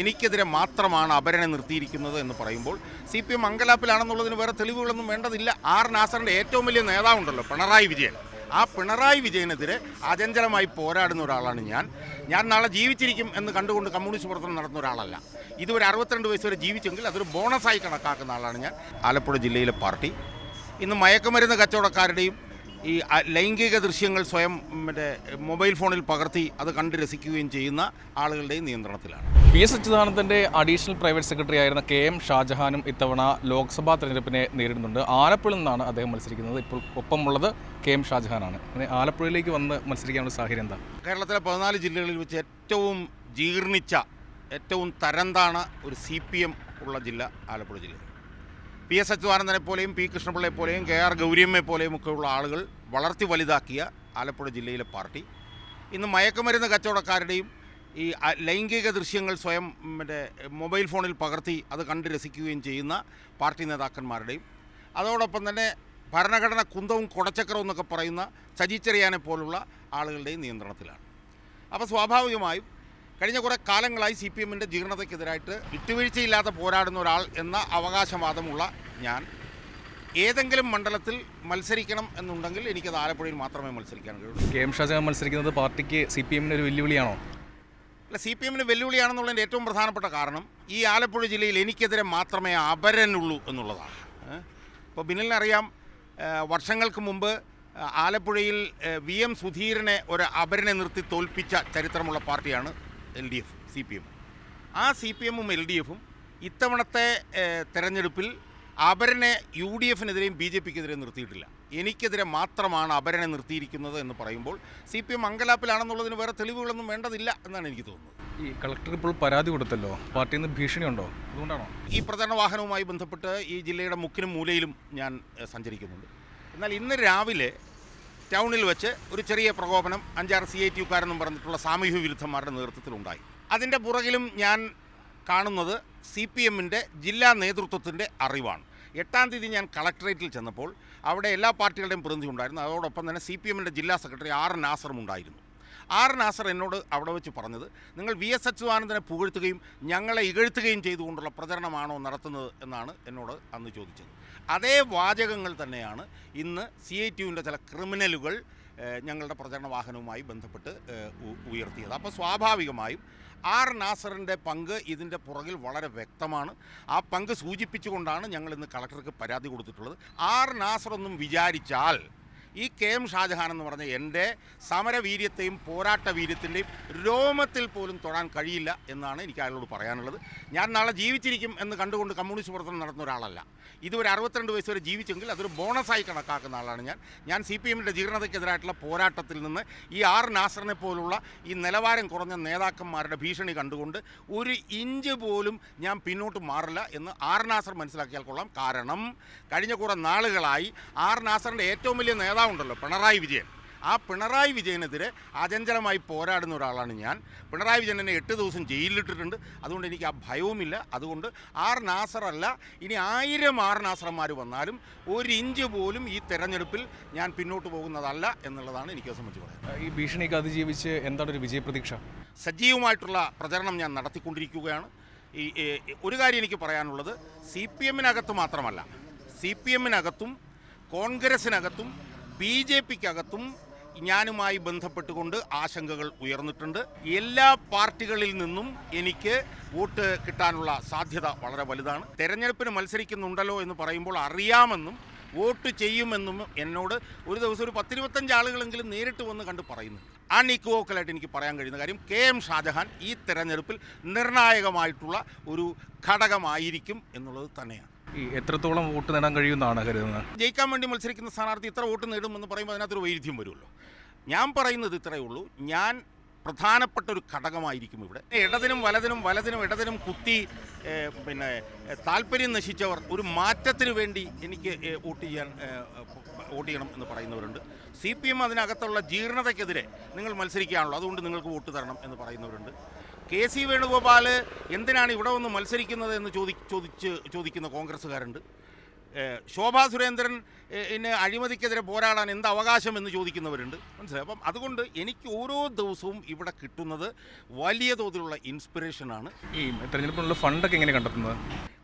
എനിക്കെതിരെ മാത്രമാണ് അപരനെ നിർത്തിയിരിക്കുന്നത് എന്ന് പറയുമ്പോൾ സി പി എം അങ്കലാപ്പിലാണെന്നുള്ളതിന് വേറെ തെളിവുകളൊന്നും വേണ്ടതില്ല. ആർ നാസറിന്റെ ഏറ്റവും വലിയ നേതാവുണ്ടല്ലോ പിണറായി വിജയൻ. ആ പിണറായി വിജയനെതിരെ അചഞ്ചലമായി പോരാടുന്ന ഒരാളാണ് ഞാൻ. ഞാൻ നാളെ ജീവിച്ചിരിക്കും എന്ന് കണ്ടുകൊണ്ട് കമ്മ്യൂണിസ്റ്റ് പ്രവർത്തനം നടത്തുന്ന ഒരാളല്ല. ഇതുവരെ അറുപത്തിരണ്ട് വയസ്സ് വരെ ജീവിച്ചെങ്കിൽ അതൊരു ബോണസായി കണക്കാക്കുന്ന ആളാണ് ഞാൻ. ആലപ്പുഴ ജില്ലയിലെ പാർട്ടി. ഇന്ന് മയക്കുമരുന്ന് കച്ചവടക്കാരുടെയും ഈ ലൈംഗിക ദൃശ്യങ്ങൾ സ്വയം മറ്റേ മൊബൈൽ ഫോണിൽ പകർത്തി അത് കണ്ട് രസിക്കുകയും ചെയ്യുന്ന ആളുകളുടെയും നിയന്ത്രണത്തിലാണ്. പി എസ് അച്യുതാനന്ദന്റെ അഡീഷണൽ പ്രൈവറ്റ് സെക്രട്ടറി ആയിരുന്ന കെ എം ഷാജഹാനും ഇത്തവണ ലോക്സഭാ തെരഞ്ഞെടുപ്പിനെ നേരിടുന്നുണ്ട്. ആലപ്പുഴയിൽ നിന്നാണ് അദ്ദേഹം മത്സരിക്കുന്നത്. ഇപ്പോൾ ഒപ്പമുള്ളത് കെ എം ഷാജഹാനാണ്. അങ്ങനെ ആലപ്പുഴയിലേക്ക് വന്ന് മത്സരിക്കാനുള്ള സാഹചര്യം എന്താ? കേരളത്തിലെ പതിനാല് ജില്ലകളിൽ വെച്ച് ഏറ്റവും ജീർണിച്ച ഏറ്റവും തരംതാണ ഒരു സി പി എം ഉള്ള ജില്ല ആലപ്പുഴ ജില്ല. പി എസ് അച്യുതാനന്ദനെ പോലെയും പി കൃഷ്ണപിള്ളയെ പോലെയും കെ ആർ ഗൗരിയമ്മയെ പോലെയും ഒക്കെ ഉള്ള ആളുകൾ വളർത്തി വലുതാക്കിയ ആലപ്പുഴ ജില്ലയിലെ പാർട്ടി. ഇന്ന് മയക്കുമരുന്ന് കച്ചവടക്കാരുടെയും ഈ ലൈംഗിക ദൃശ്യങ്ങൾ സ്വയം മറ്റേ മൊബൈൽ ഫോണിൽ പകർത്തി അത് കണ്ട് രസിക്കുകയും ചെയ്യുന്ന പാർട്ടി നേതാക്കന്മാരുടെയും അതോടൊപ്പം തന്നെ ഭരണഘടന കുന്തവും കുടച്ചക്രവും എന്നൊക്കെ പറയുന്ന സജി ചെറിയാനെ പോലുള്ള ആളുകളുടെയും നിയന്ത്രണത്തിലാണ്. അപ്പോൾ സ്വാഭാവികമായും കഴിഞ്ഞ കുറേ കാലങ്ങളായി സി പി എമ്മിന്റെ ജീർണതയ്ക്കെതിരായിട്ട് വിട്ടുവീഴ്ചയില്ലാതെ പോരാടുന്ന ഒരാൾ എന്ന അവകാശവാദമുള്ള ഞാൻ ഏതെങ്കിലും മണ്ഡലത്തിൽ മത്സരിക്കണം എന്നുണ്ടെങ്കിൽ എനിക്കത് ആലപ്പുഴയിൽ മാത്രമേ മത്സരിക്കാൻ കഴിയുള്ളൂ. കെ എം ഷാജഹാൻ മത്സരിക്കുന്നത് പാർട്ടിക്ക് സി പി എമ്മിന് ഒരു വെല്ലുവിളിയാണോ? അല്ല സി പി എമ്മിന് വെല്ലുവിളിയാണെന്നുള്ളതിന്റെ ഏറ്റവും പ്രധാനപ്പെട്ട കാരണം ഈ ആലപ്പുഴ ജില്ലയിൽ എനിക്കെതിരെ മാത്രമേ അപരനുള്ളൂ എന്നുള്ളതാണ്. ഇപ്പോൾ ബിനിലിനറിയാം വർഷങ്ങൾക്ക് മുമ്പ് ആലപ്പുഴയിൽ വി എം സുധീരനെ ഒരു അപരനെ നിർത്തി തോൽപ്പിച്ച ചരിത്രമുള്ള പാർട്ടിയാണ് L D F C P M. ആ സി പി എമ്മും എൽ ഡി എഫും ഇത്തവണത്തെ തെരഞ്ഞെടുപ്പിൽ അപരനെ യു ഡി എഫിനെതിരെയും ബി ജെ പിക്കെതിരെയും നിർത്തിയിട്ടില്ല. എനിക്കെതിരെ മാത്രമാണ് അപരനെ നിർത്തിയിരിക്കുന്നത് എന്ന് പറയുമ്പോൾ സി പി എം അങ്കലാപ്പിലാണെന്നുള്ളതിന് വേറെ തെളിവുകളൊന്നും വേണ്ടതില്ല എന്നാണ് എനിക്ക് തോന്നുന്നത്. ഈ കളക്ടർ ഇപ്പോൾ പരാതി കൊടുത്തല്ലോ? പാർട്ടിയിൽ നിന്ന് ഭീഷണിയുണ്ടോ അതുകൊണ്ടാണോ? ഈ പ്രചരണ വാഹനവുമായി ബന്ധപ്പെട്ട് ഈ ജില്ലയുടെ മുക്കിനും മൂലയിലും ഞാൻ സഞ്ചരിക്കുന്നുണ്ട്. എന്നാൽ ഇന്ന് രാവിലെ ടൗണിൽ വെച്ച് ഒരു ചെറിയ പ്രകോപനം അഞ്ചാറ് സി ഐ ടി യുക്കാരെന്നും പറഞ്ഞിട്ടുള്ള സാമൂഹ്യ വിരുദ്ധന്മാരുടെ നേതൃത്വത്തിലുണ്ടായി അതിന്റെ പുറകിലും ഞാൻ കാണുന്നത് സി പി എമ്മിന്റെ ജില്ലാ നേതൃത്വത്തിന്റെ അറിവാണ്. എട്ടാം തീയതി ഞാൻ കളക്ടറേറ്റിൽ ചെന്നപ്പോൾ അവിടെ എല്ലാ പാർട്ടികളുടെയും പ്രതിനിധി ഉണ്ടായിരുന്നു. അതോടൊപ്പം തന്നെ സി പി എമ്മിന്റെ ജില്ലാ സെക്രട്ടറി ആർ നാസറും ഉണ്ടായിരുന്നു. ആർ നാസർ എന്നോട് അവിടെ വെച്ച് പറഞ്ഞത് നിങ്ങൾ വി എസ് അച്യുതാനന്ദനെ പുകഴ്ത്തുകയും ഞങ്ങളെ ഇകഴ്ത്തുകയും ചെയ്തുകൊണ്ടുള്ള പ്രചരണമാണോ നടത്തുന്നത്? എന്നാണ് എന്നോട് അന്ന് ചോദിച്ചത്. അതേ വാചകങ്ങൾ തന്നെയാണ് ഇന്ന് സി ഐ ടിയുവിന്റെ ചില ക്രിമിനലുകൾ ഞങ്ങളുടെ പ്രചരണ വാഹനവുമായി ബന്ധപ്പെട്ട് ഉയർത്തിയത്. അപ്പോൾ സ്വാഭാവികമായും ആർ നാസറിന്റെ പങ്ക് ഇതിന്റെ പുറകിൽ വളരെ വ്യക്തമാണ്. ആ പങ്ക് സൂചിപ്പിച്ചുകൊണ്ടാണ് ഞങ്ങൾ ഇന്ന് കളക്ടർക്ക് പരാതി കൊടുത്തിട്ടുള്ളത്. ആർ നാസർ ഒന്നും വിചാരിച്ചാൽ ഈ കെ എം ഷാജഹാൻ എന്ന് പറഞ്ഞ എന്റെ സമരവീര്യത്തെയും പോരാട്ട വീര്യത്തിന്റെയും രോമത്തിൽ പോലും തൊടാൻ കഴിയില്ല എന്നാണ് എനിക്ക് അയാളോട് പറയാനുള്ളത്. ഞാൻ നാളെ ജീവിച്ചിരിക്കും എന്ന് കണ്ടുകൊണ്ട് കമ്മ്യൂണിസ്റ്റ് പ്രവർത്തനം നടത്തുന്ന ഒരാളല്ല. ഇതുവരെ അറുപത്തിരണ്ട് വയസ്സ് വരെ ജീവിച്ചെങ്കിൽ അതൊരു ബോണസായി കണക്കാക്കുന്ന ആളാണ് ഞാൻ. ഞാൻ സി പി എമ്മിന്റെ ജീർണതയ്ക്കെതിരായിട്ടുള്ള പോരാട്ടത്തിൽ നിന്ന് ഈ ആർ നാസറിനെ പോലുള്ള ഈ നിലവാരം കുറഞ്ഞ നേതാക്കന്മാരുടെ ഭീഷണി കണ്ടുകൊണ്ട് ഒരു ഇഞ്ച് പോലും ഞാൻ പിന്നോട്ട് മാറില്ല എന്ന് ആർ നാസർ മനസ്സിലാക്കിയാൽ കൊള്ളാം. കാരണം കഴിഞ്ഞ കുറേ നാളുകളായി ആർ നാസറിന്റെ ഏറ്റവും വലിയ നേതാവുണ്ടല്ലോ പിണറായി വിജയൻ. ആ പിണറായി വിജയനെതിരെ അചഞ്ചലമായി പോരാടുന്ന ഒരാളാണ് ഞാൻ. പിണറായി വിജയൻ എന്നെ എട്ട് ദിവസം ജയിലിലിട്ടിട്ടുണ്ട്. അതുകൊണ്ട് എനിക്ക് ആ ഭയവുമില്ല. അതുകൊണ്ട് ആർ നാസറല്ല ഇനി ആയിരം ആർ നാസറന്മാർ വന്നാലും ഒരു ഇഞ്ച് പോലും ഈ തെരഞ്ഞെടുപ്പിൽ ഞാൻ പിന്നോട്ട് പോകുന്നതല്ല എന്നുള്ളതാണ് എനിക്ക് സംബന്ധിച്ച് പറയുന്നത് ഈ ഭീഷണിക്ക് അതിജീവിച്ച് എന്താണ് ഒരു വിജയപ്രതീക്ഷ? സജീവമായിട്ടുള്ള പ്രചരണം ഞാൻ നടത്തിക്കൊണ്ടിരിക്കുകയാണ്. ഈ, ഒരു കാര്യം എനിക്ക് പറയാനുള്ളത് സി പി എമ്മിനകത്ത് മാത്രമല്ല സി പി എമ്മിനകത്തും കോൺഗ്രസിനകത്തും ബി ജെ പിക്കകത്തും ഞാനുമായി ബന്ധപ്പെട്ടുകൊണ്ട് ആശങ്കകൾ ഉയർന്നിട്ടുണ്ട്. എല്ലാ പാർട്ടികളിൽ നിന്നും എനിക്ക് വോട്ട് കിട്ടാനുള്ള സാധ്യത വളരെ വലുതാണ്. തെരഞ്ഞെടുപ്പിന് മത്സരിക്കുന്നുണ്ടല്ലോ എന്ന് പറയുമ്പോൾ അറിയാമെന്നും വോട്ട് ചെയ്യുമെന്നും എന്നോട് ഒരു ദിവസം ഒരു പത്തിരുപത്തഞ്ച് ആളുകളെങ്കിലും നേരിട്ട് വന്ന് കണ്ട് പറയുന്നു അൺഇക്വോക്കലായിട്ട് എനിക്ക് പറയാൻ കഴിയുന്ന കാര്യം കെ എം ഷാജഹാൻ ഈ തെരഞ്ഞെടുപ്പിൽ നിർണായകമായിട്ടുള്ള ഒരു ഘടകമായിരിക്കും എന്നുള്ളത് തന്നെയാണ്. എത്രത്തോളം വോട്ട് നേടാൻ കഴിയുമെന്നാണ് കരുതുന്നത്? ജയിക്കാൻ വേണ്ടി മത്സരിക്കുന്ന സ്ഥാനാർത്ഥി ഇത്ര വോട്ട് നേടുമെന്ന് പറയുമ്പോൾ അതിനകത്തൊരു വൈരുദ്ധ്യം വരുമല്ലോ. ഞാൻ പറയുന്നത് ഇത്രയേ ഉള്ളൂ. ഞാൻ പ്രധാനപ്പെട്ട ഒരു ഘടകമായിരിക്കും ഇവിടെ. ഇടതിനും വലതിനും വലതിനും ഇടതിനും കുത്തി പിന്നെ താല്പര്യം നശിച്ചവർ ഒരു മാറ്റത്തിന് വേണ്ടി എനിക്ക് വോട്ട് ചെയ്യാൻ വോട്ട് ചെയ്യണം എന്ന് പറയുന്നവരുണ്ട്. സി പി എം അതിനകത്തുള്ള ജീർണതയ്ക്കെതിരെ നിങ്ങൾ മത്സരിക്കുകയാണല്ലോ. അതുകൊണ്ട് നിങ്ങൾക്ക് വോട്ട് തരണം എന്ന് പറയുന്നവരുണ്ട്. കെ സി വേണുഗോപാൽ എന്തിനാണ് ഇവിടെ വന്ന് മത്സരിക്കുന്നത് എന്ന് ചോദി ചോദിച്ച് ചോദിക്കുന്ന കോൺഗ്രസ്സുകാരുണ്ട്. ശോഭാ സുരേന്ദ്രൻ ഇന്ന് അഴിമതിക്കെതിരെ പോരാടാൻ എന്ത് അവകാശം എന്ന് ചോദിക്കുന്നവരുണ്ട്. മനസ്സിലായി? അപ്പം അതുകൊണ്ട് എനിക്ക് ഓരോ ദിവസവും ഇവിടെ കിട്ടുന്നത് വലിയ തോതിലുള്ള ഇൻസ്പിറേഷനാണ് ഈ തെരഞ്ഞെടുപ്പിനുള്ള ഫണ്ടൊക്കെ എങ്ങനെ കണ്ടെത്തുന്നത്?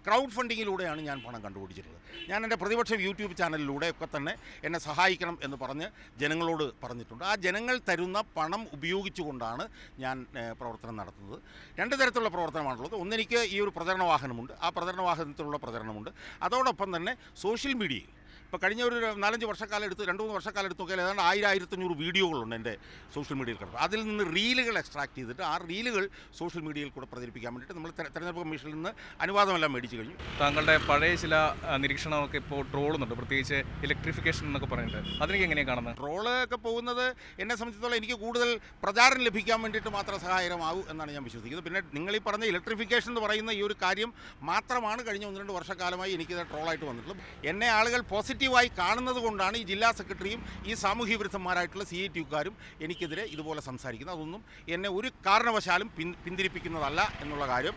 ക്രൗഡ് ഫണ്ടിങ്ങിലൂടെയാണ് ഞാൻ പണം കണ്ടുപിടിച്ചിട്ടുള്ളത്. ഞാൻ എന്റെ പ്രതിപക്ഷ യൂട്യൂബ് ചാനലിലൂടെ ഒക്കെ തന്നെ എന്നെ സഹായിക്കണം എന്ന് പറഞ്ഞ് ജനങ്ങളോട് പറഞ്ഞിട്ടുണ്ട്. ആ ജനങ്ങൾ തരുന്ന പണം ഉപയോഗിച്ചുകൊണ്ടാണ് ഞാൻ പ്രവർത്തനം നടത്തുന്നത്. രണ്ട് തരത്തിലുള്ള പ്രവർത്തനമാണുള്ളത്. ഒന്നെനിക്ക് ഈ ഒരു പ്രചരണ വാഹനമുണ്ട് ആ പ്രചരണ വാഹനത്തിലുള്ള പ്രചരണമുണ്ട്. അതോടൊപ്പം തന്നെ സോഷ്യൽ മീഡിയയിൽ ഇപ്പോൾ കഴിഞ്ഞ ഒരു നാലഞ്ച് വർഷക്കാലം എടുത്ത് രണ്ട് മൂന്ന് വർഷക്കാലം എടുത്ത് നോക്കിയാൽ ഏതാണ്ട് ആയിരം ആയിരത്തഞ്ഞൂറ് വീഡിയോകളുണ്ട് എന്റെ സോഷ്യൽ മീഡിയയിൽ കിടക്കുന്നത് അതിൽ നിന്ന് റീലുകൾ എക്സ്ട്രാക്ട് ചെയ്തിട്ട് ആ റീലുകൾ സോഷ്യൽ മീഡിയയിൽ കൂടെ പ്രചരിപ്പിക്കാൻ വേണ്ടിയിട്ട് നമ്മൾ തെര- തെരഞ്ഞെടുപ്പ് കമ്മീഷനിൽ നിന്ന് അനുവാദമെല്ലാം മേടിച്ചു കഴിഞ്ഞു. താങ്കളുടെ പഴയ ചില നിരീക്ഷണമൊക്കെ ഇപ്പോൾ ട്രോളുന്നുണ്ട്. പ്രത്യേകിച്ച് ഇലക്ട്രിഫിക്കേഷൻ എന്നൊക്കെ പറയുന്നുണ്ട്. അതിനൊക്കെ എങ്ങനെയാണ് കാണുന്നത്? ട്രോൾ ഒക്കെ പോകുന്നത് എന്നെ സംബന്ധിച്ചിടത്തോളം എനിക്ക് കൂടുതൽ പ്രചാരം ലഭിക്കാൻ വേണ്ടിയിട്ട് മാത്രം സഹായകരമാകൂ എന്നാണ് ഞാൻ വിശ്വസിക്കുന്നത്. പിന്നെ നിങ്ങൾ ഈ പറഞ്ഞ ഇലക്ട്രിഫിക്കേഷൻ എന്ന് പറയുന്ന ഈ ഒരു കാര്യം മാത്രമാണ് കഴിഞ്ഞ ഒന്ന് രണ്ട് വർഷക്കാലമായി എനിക്കിത് ട്രോളായിട്ട് വന്നിട്ടുള്ളത്. എന്നെ ആളുകൾ പോസിറ്റീവായി കാണുന്നത് കൊണ്ടാണ് ഈ ജില്ലാ സെക്രട്ടറിയും ഈ സാമൂഹ്യ വിരുദ്ധന്മാരായിട്ടുള്ള സി ഐ ടിക്കാരും എനിക്കെതിരെ ഇതുപോലെ സംസാരിക്കുന്നത്. അതൊന്നും എന്നെ ഒരു കാരണവശാലും പിൻ പിന്തിരിപ്പിക്കുന്നതല്ല എന്നുള്ള കാര്യം.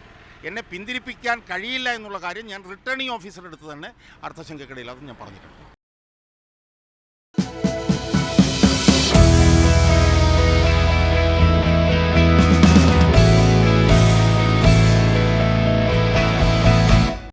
എന്നെ പിന്തിരിപ്പിക്കാൻ കഴിയില്ല എന്നുള്ള കാര്യം ഞാൻ റിട്ടേണിംഗ് ഓഫീസറുടെ അടുത്ത് തന്നെ അർത്ഥശങ്കക്കിടയിൽ അത് ഞാൻ പറഞ്ഞിട്ടുണ്ട്.